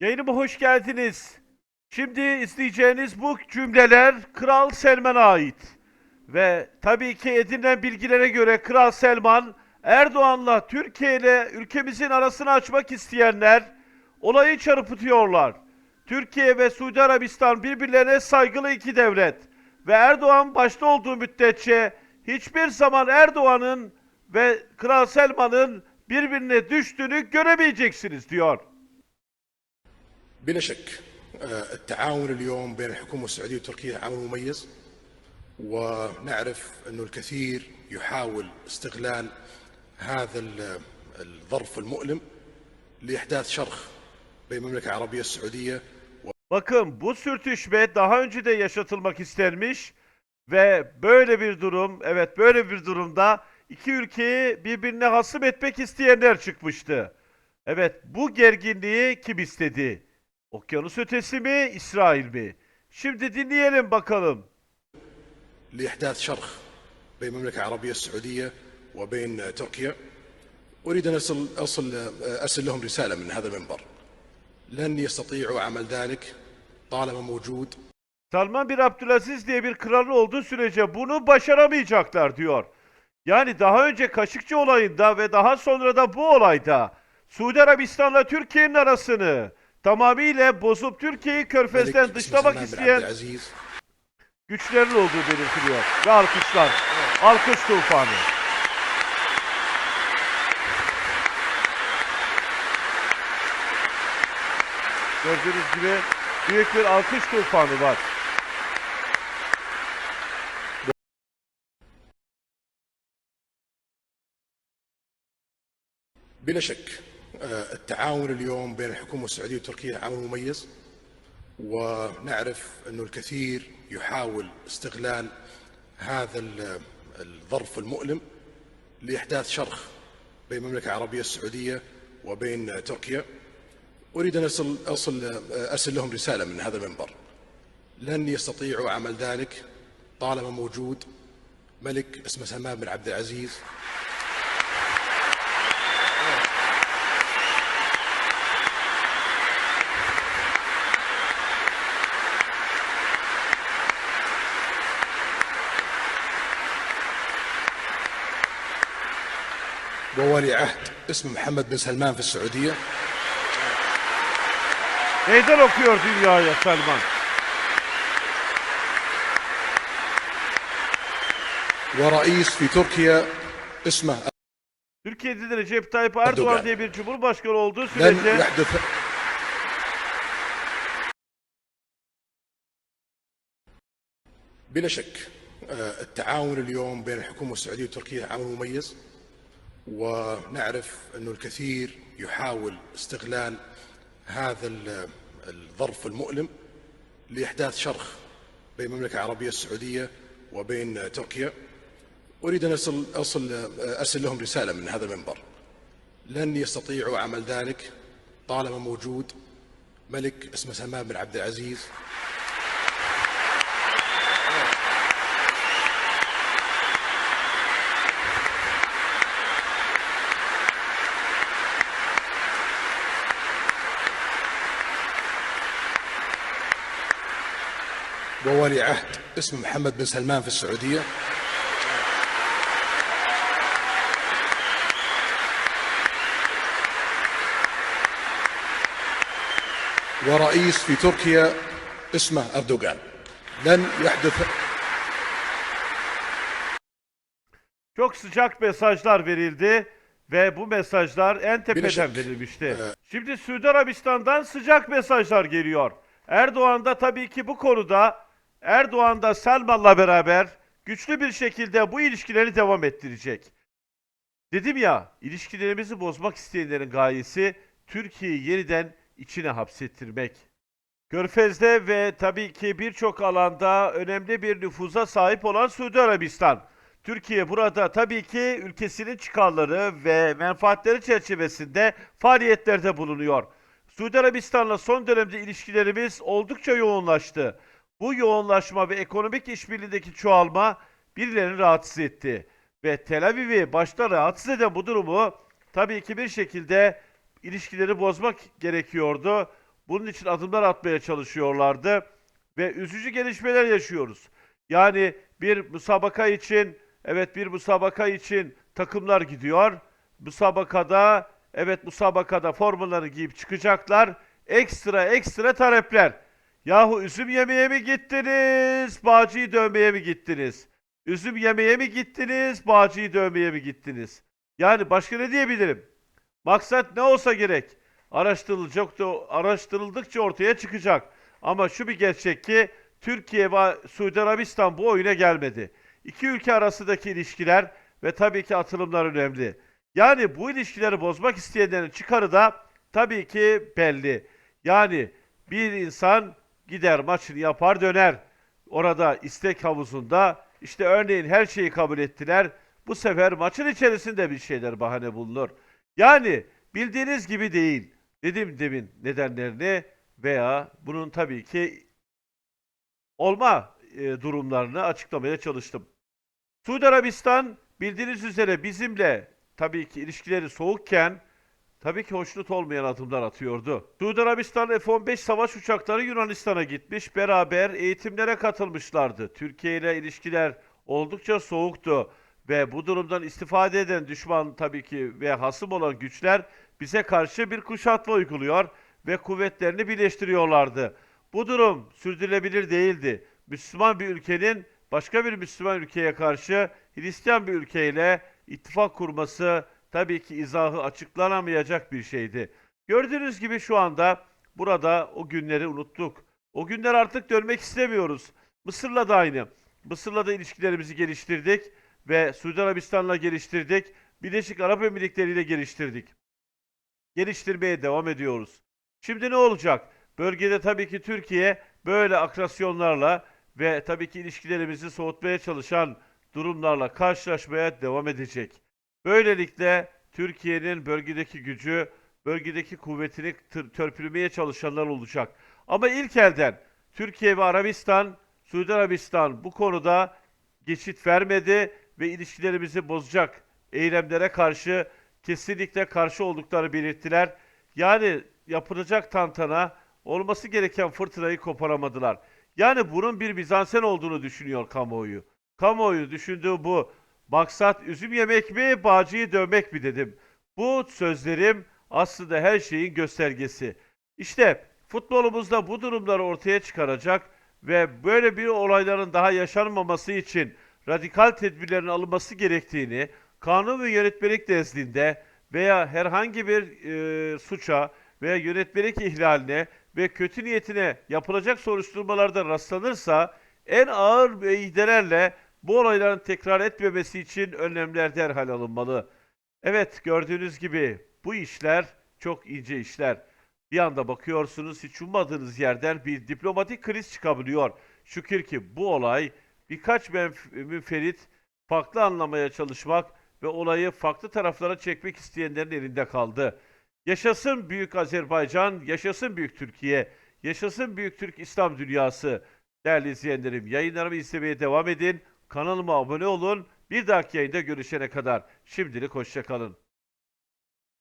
Yayınıma hoş geldiniz. Şimdi izleyeceğiniz bu cümleler Kral Selman'a ait. Ve tabii ki edinilen bilgilere göre Kral Selman, Erdoğan'la Türkiye ile ülkemizin arasını açmak isteyenler olayı çarpıtıyorlar. Türkiye ve Suudi Arabistan birbirlerine saygılı iki devlet. Ve Erdoğan başta olduğu müddetçe hiçbir zaman Erdoğan'ın ve Kral Selman'ın birbirine düştüğünü göremeyeceksiniz diyor. بلا شك آه، التعاون اليوم بين الحكومة السعودية وتركيا عمل مميز ونعرف أنه الكثير يحاول استغلال هذا ال- الظرف المؤلم لإحداث شرخ بين المملكة العربية السعودية Bakın bu sürtüşme daha önce de yaşatılmak istenmiş ve böyle bir durum, evet böyle bir durumda iki ülkeyi birbirine hasım etmek isteyenler çıkmıştı. Evet bu gerginliği kim istedi? Okyanus ötesi mi, İsrail mi? Şimdi dinleyelim bakalım. لإحداث شرخ بين المملكة العربية السعودية وبين تركيا أريد أن أصل, أصل أرسل لهم رسالة من هذا المنبر لن يستطيعوا عمل ذلك طالما موجود Salman bin Abdülaziz diye bir kralın olduğu sürece bunu başaramayacaklar diyor. Yani daha önce Kaşıkçı olayında ve daha sonra da bu olayda Suudi Arabistan'la Türkiye'nin arasını tamamıyla bozup Türkiye'yi körfezden dışlamak isteyen güçlerin olduğu belirtiliyor. Ve alkışlar. Alkış tufanı. Gördüğünüz gibi büyük bir alkış tufanı var. Bileşik. التعاون اليوم بين الحكومة السعودية وتركيا عمل مميز. ونعرف أنه الكثير يحاول استغلال هذا ال- الظرف المؤلم لإحداث شرخ بين المملكة العربية السعودية وبين تركيا. أريد أن أصل, أصل آه، أرسل لهم رسالة من هذا المنبر. لن يستطيعوا عمل ذلك طالما موجود ملك اسمه سلمان بن عبد العزيز. وولي عهد اسمه محمد بن سلمان في السعودية Meydan okuyor dünyaya Selman. ورئيس في تركيا اسمه Türkiye'de de Recep Tayyip Erdoğan Erdoğan. diye bir cumhurbaşkanı olduğu لن sürece يحدث بلا شك آه، التعاون اليوم بين الحكومة السعودية وتركيا عمل مميز ونعرف أنه الكثير يحاول استغلال هذا ال- الظرف المؤلم لإحداث شرخ بين المملكة العربية السعودية وبين تركيا. أريد أن أصل, أصل أرسل لهم رسالة من هذا المنبر. لن يستطيعوا عمل ذلك طالما موجود ملك اسمه سلمان بن عبد العزيز. وولي عهد اسمه محمد بن سلمان في السعودية ورئيس في تركيا اسمه أردوغان لن يحدث çok sıcak mesajlar verildi ve bu mesajlar en tepeden şek, verilmişti. Şimdi Suudi Arabistan'dan sıcak mesajlar geliyor. Erdoğan da tabii ki bu konuda Erdoğan da Selman'la beraber güçlü bir şekilde bu ilişkileri devam ettirecek. Dedim ya, ilişkilerimizi bozmak isteyenlerin gayesi Türkiye'yi yeniden içine hapsettirmek. Körfez'de ve tabii ki birçok alanda önemli bir nüfuza sahip olan Suudi Arabistan. Türkiye burada tabii ki ülkesinin çıkarları ve menfaatleri çerçevesinde faaliyetlerde bulunuyor. Suudi Arabistan'la son dönemde ilişkilerimiz oldukça yoğunlaştı. Bu yoğunlaşma ve ekonomik işbirliğindeki çoğalma birilerini rahatsız etti. Ve Tel Aviv'i başta rahatsız eden bu durumu tabii ki bir şekilde ilişkileri bozmak gerekiyordu. bunun için adımlar atmaya çalışıyorlardı ve üzücü gelişmeler yaşıyoruz. Yani bir müsabaka için evet bir müsabaka için takımlar gidiyor. Müsabakada evet müsabakada formaları giyip çıkacaklar. Ekstra ekstra talepler. Yahu üzüm yemeye mi gittiniz? Bağcıyı dövmeye mi gittiniz? Üzüm yemeye mi gittiniz? Bağcıyı dövmeye mi gittiniz? Yani başka ne diyebilirim? Maksat ne olsa gerek. Araştırılacak da araştırıldıkça ortaya çıkacak. Ama şu bir gerçek ki Türkiye ve Suudi Arabistan bu oyuna gelmedi. İki ülke arasındaki ilişkiler ve tabii ki atılımlar önemli. Yani bu ilişkileri bozmak isteyenlerin çıkarı da tabii ki belli. Yani bir insan gider maçını yapar döner. Orada istek havuzunda işte örneğin her şeyi kabul ettiler. Bu sefer maçın içerisinde bir şeyler bahane bulunur. Yani bildiğiniz gibi değil. Dedim demin nedenlerini veya bunun tabii ki olma e, durumlarını açıklamaya çalıştım. Suudi Arabistan bildiğiniz üzere bizimle tabii ki ilişkileri soğukken tabii ki hoşnut olmayan adımlar atıyordu. Suudi Arabistan F-15 savaş uçakları Yunanistan'a gitmiş, beraber eğitimlere katılmışlardı. Türkiye ile ilişkiler oldukça soğuktu ve bu durumdan istifade eden düşman tabii ki ve hasım olan güçler bize karşı bir kuşatma uyguluyor ve kuvvetlerini birleştiriyorlardı. Bu durum sürdürülebilir değildi. Müslüman bir ülkenin başka bir Müslüman ülkeye karşı Hristiyan bir ülkeyle ittifak kurması tabii ki izahı açıklanamayacak bir şeydi. Gördüğünüz gibi şu anda burada o günleri unuttuk. O günler artık dönmek istemiyoruz. Mısır'la da aynı. Mısır'la da ilişkilerimizi geliştirdik ve Suudi Arabistan'la geliştirdik. Birleşik Arap Emirlikleri ile geliştirdik. Geliştirmeye devam ediyoruz. Şimdi ne olacak? Bölgede tabii ki Türkiye böyle akrasyonlarla ve tabii ki ilişkilerimizi soğutmaya çalışan durumlarla karşılaşmaya devam edecek. Böylelikle Türkiye'nin bölgedeki gücü, bölgedeki kuvvetini törpülemeye çalışanlar olacak. Ama ilk elden Türkiye ve Arabistan, Suudi Arabistan bu konuda geçit vermedi ve ilişkilerimizi bozacak eylemlere karşı kesinlikle karşı olduklarını belirttiler. Yani yapılacak tantana olması gereken fırtınayı koparamadılar. Yani bunun bir Bizansen olduğunu düşünüyor kamuoyu. Kamuoyu düşündüğü bu. Maksat üzüm yemek mi, bağcıyı dövmek mi dedim. Bu sözlerim aslında her şeyin göstergesi. İşte futbolumuzda bu durumları ortaya çıkaracak ve böyle bir olayların daha yaşanmaması için radikal tedbirlerin alınması gerektiğini kanun ve yönetmelik nezdinde veya herhangi bir e, suça veya yönetmelik ihlaline ve kötü niyetine yapılacak soruşturmalarda rastlanırsa en ağır veydelerle bu olayların tekrar etmemesi için önlemler derhal alınmalı. Evet gördüğünüz gibi bu işler çok ince işler. Bir anda bakıyorsunuz hiç ummadığınız yerden bir diplomatik kriz çıkabiliyor. Şükür ki bu olay birkaç müferit farklı anlamaya çalışmak ve olayı farklı taraflara çekmek isteyenlerin elinde kaldı. Yaşasın Büyük Azerbaycan, yaşasın Büyük Türkiye, yaşasın Büyük Türk İslam dünyası. Değerli izleyenlerim, yayınlarımı izlemeye devam edin. Kanalıma abone olun. Bir dahaki yayında görüşene kadar şimdilik hoşçakalın.